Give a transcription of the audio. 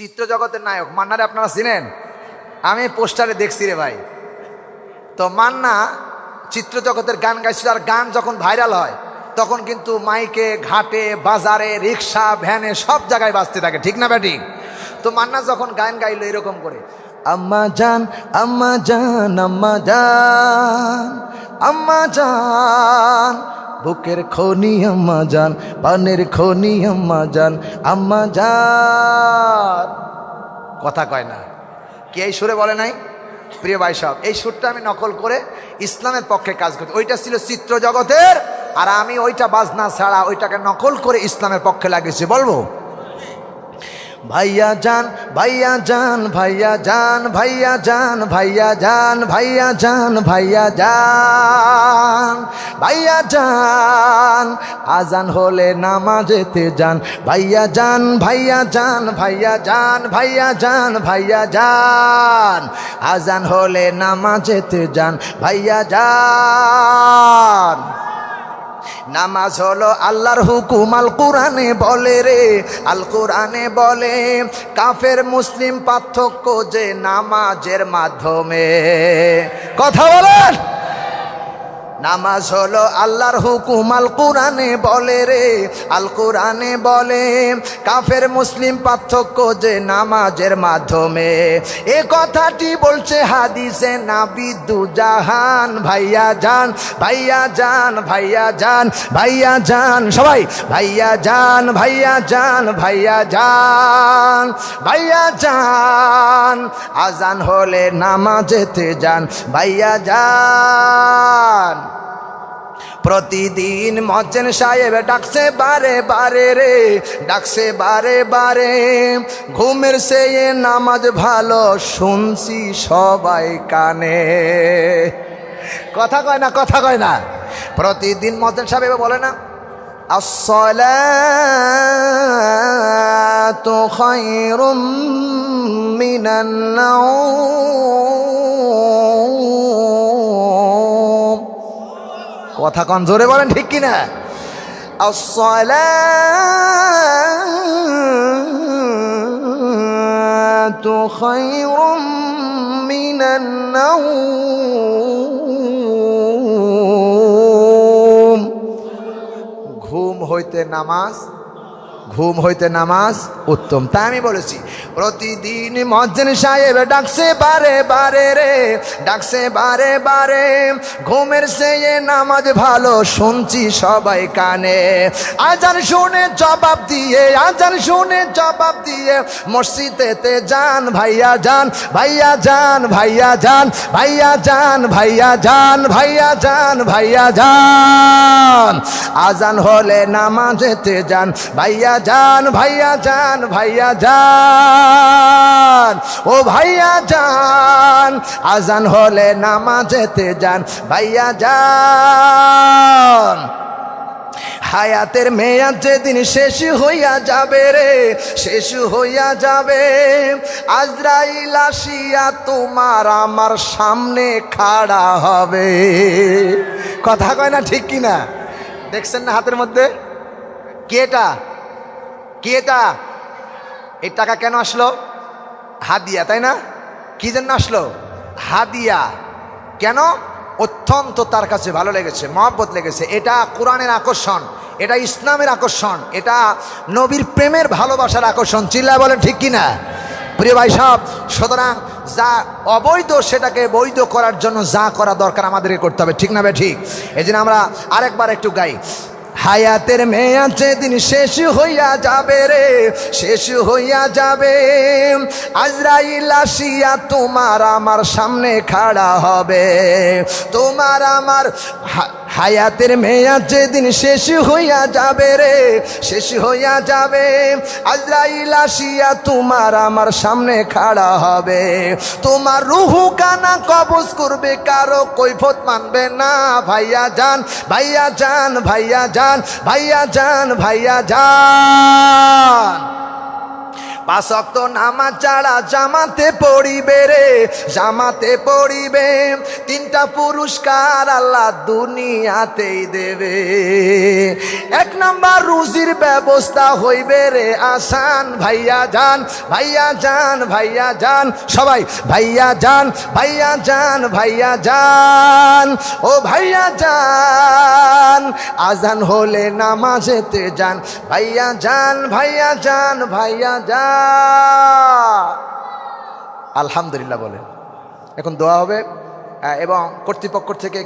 চিত্র জগতের নায়ক, মান্নারে আপনারা চিনেন? আমি পোস্টারে দেখছি রে ভাই। তো মান্না চিত্র জগতের গান গাইছিল, আর গান যখন ভাইরাল হয়, তখন কিন্তু মাইকে, ঘাটে, বাজারে, রিক্সা, ভ্যানে সব জায়গায় বাজতে থাকে, ঠিক না ব্যাটি? তো মান্না যখন গান গাইলো এরকম করে, আম্মা জান আম্মা জান আম্মা জান আম্মা জান বুকের খনি আম্মা যান পানের খনি আম্মা যান আম্মা যান কথা কয় না। কে এই সুরে বলে নাই? প্রিয় ভাই সব এই সুরটা আমি নকল করে ইসলামের পক্ষে কাজ করি। ওইটা ছিল চিত্র জগতের আর আমি ওইটা বাজনা ছাড়া ওইটাকে নকল করে ইসলামের পক্ষে লাগিয়েছি। বলব? ভাইয়া জান ভাইয়া জান ভাইয়া জান ভাইয়া জান ভাইয়া জান ভাইয়া জান ভাইয়া জান ভাইয়া জান আজান হলে নামাজেতে যান ভাইয়া জান ভাইয়া জান ভাইয়া জান ভাইয়া জান ভাইয়া জান আজান হলে নামাজেতে যান ভাইয়া জান নামাজ হলো আল্লাহর হুকুম, আল কোরআনে বলে রে। আল কোরআনে বলে, কাফের, মুসলিম পার্থক্য যে নামাজের মাধ্যমে। কথা বলেন? নামাজ হলো আল্লাহর হুকুম, আল কোরআনে বলে রে, আল কোরআনে বলে, কাফের, মুসলিম পার্থক্য যে নামাজের মাধ্যমে। এ কথাটি বলছে হাদিসে নাবিদু জাহান, ভাইয়া জান ভাইয়া জান ভাইয়া জান ভাইয়া জান সবাই, ভাইয়া জান ভাইয়া জান ভাইয়া জান ভাইয়া জান আজান হলে নামাজেতে যান, ভাইয়া জান প্রতিদিন মজ্জেন সাহেব ডাকছে বারে বারে রে ডাকছে বারে বারে ঘুমের সে নামাজ ভালো শুনছি সবাই কানে কথা কয় না কথা কয় না প্রতিদিন মজ্জেন সাহেব বলে না الصلاة خير من النوم কথা কন জোরে বলেন ঠিক কিনা الصلاة خير من النوم ঘুম হইতে নামাজ ঘুম হইতে নামাজ উত্তম। তাই আমি বলেছি, প্রতিদিন মজ্জেন সাহেব ডাকছে, বারে বারে রে, ডাকছে, বারে বারে, ঘুমের সে নামাজ ভালো শুনছি সবাই কানে। আজান শুনে জবাব দিয়ে, আজান শুনে জবাব দিয়ে, মসজিদেতে যান, ভাইয়া যান ভাইয়া যান ভাইয়া যান ভাইয়া যান ভাইয়া যান ভাইয়া যান ভাইয়া যান। আজান হলে নামাজেতে যান, ভাইয়া যান, ভাইয়া যান ভাইয়া যান। ও ভাইয়া যান, আজান হলে নামাজেতে যান, ভাইয়া যান। হায়াতের মেয়াদ যেদিন শেষ হইয়া যাবে রে, শেষ হইয়া যাবে। আজরাইল আসিয়া তোমার আমার সামনে খাড়া হবে। কথা কয় না ঠিক কিনা? দেখছেন না হাতের মধ্যে? কেটা কেটা এই টাকা কেন আসলো? হাদিয়া, তাই না? কি জন্য আসলো? হাদিয়া। কেন? অত্যন্ত তার কাছে ভালো লেগেছে, মহব্বত লেগেছে। এটা কোরআনের আকর্ষণ, এটা ইসলামের আকর্ষণ, এটা নবীর প্রেমের ভালোবাসার আকর্ষণ। চিল্লা বলেন, ঠিক কিনা প্রিয় ভাই সব সুতরাং যা অবৈধ, সেটাকে বৈধ করার জন্য যা করা দরকার আমাদেরকে করতে হবে। ঠিক না বে ঠিক? এই আমরা আরেকবার একটু গাই। হায়াতের মেয়ে আছে দিন শেষ হইয়া যাবে রে, শেষ হইয়া যাবে। আজরাইল আসিয়া তোমার আমার সামনে খাড়া হবে। তোমার আমার হায়াতের মেয়াদ যেদিন শেষ হইয়া যাবে রে, শেষ হইয়া যাবে। আজরাইল আসিয়া তোমার আমার সামনে খাড়া হবে। তোমার রুহু কানা কবজ করবে, কারও কৈফত মানবে না। ভাইয়া যান ভাইয়া যান ভাইয়া যান ভাইয়া যান ভাইয়া যান। পাশক্ত নামাজ ছাড়া জামাতে পড়িবে রে, জামাতে পড়িবে। তিনটা পুরস্কার আল্লাহ দুনিয়াতেই দেবে। এক নাম্বার রুজির ব্যবস্থা হইবে রে, আসান ভাইয়া যান ভাইয়া যান ভাইয়া যান, সবাই ভাইয়া যান ভাইয়া যান ভাইয়া যান, ও ভাইয়া যান, আজান হলে নামাজেতে যান, ভাইয়া যান ভাইয়া যান ভাইয়া যান। আলহামদুলিল্লাহ বলেন। এখন দোয়া হবে এবং কর্তৃপক্ষ থেকে